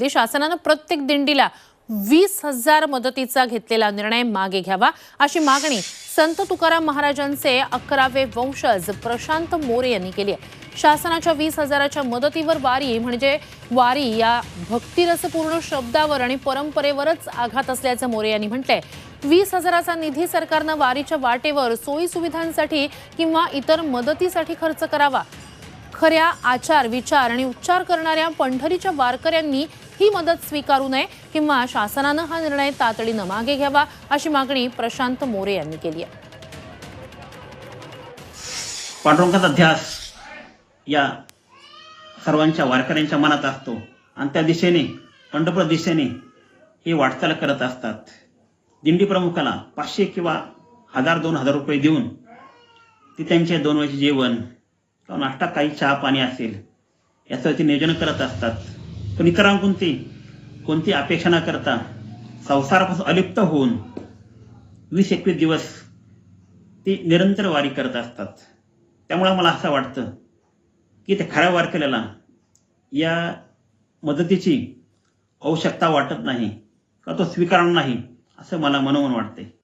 शासनानं प्रत्येक दिंडीला वीस हजार मदतीचा घेतलेला निर्णय मागे घ्यावा अशी मागणी संत तुकाराम महाराजांचे अकरावे वंशज प्रशांत मोरे यांनी केली आहे. शासनाच्या वीस हजाराच्या मदतीवर वारी म्हणजे वारी या भक्तिरसपूर्ण शब्दावर आणि परंपरेवरच आघात असल्याचं मोरे यांनी म्हटलंय. वीस हजाराचा निधी सरकारनं वारीच्या वाटेवर सोयी सुविधांसाठी किंवा इतर मदतीसाठी खर्च करावा खऱ्या आचार विचार आणि उच्चार करणाऱ्या पंढरीच्या वारकऱ्यांनी ही मदत स्वीकारू नये किंवा शासनानं हा निर्णय तातडीनं मागे घ्यावा अशी मागणी प्रशांत मोरे यांनी केली आहे. पांडुरंगाचा ध्यास या सर्वांच्या वारकऱ्यांच्या मनात असतो. आणि त्या दिशेने पंढरपूर दिशेने हे वाटचाल करत असतात. दिंडी प्रमुखाला पाचशे किंवा हजार दोन हजार रुपये देऊन ती त्यांचे दोन वेळचे जेवण किंवा नाश्ता काही चहा पाणी असेल याचं ते नियोजन करत असतात. पण इतरां कोणती? कोणती अपेक्षा न करता संसारापासून अलिप्त होऊन वीस एकवीस दिवस ते निरंतर वारी करत असतात. त्यामुळं मला असं वाटतं की त्या खऱ्या वारकऱ्याला या मदतीची आवश्यकता वाटत नाही का तो स्वीकारणार नाही असं मला मनोमन वाटते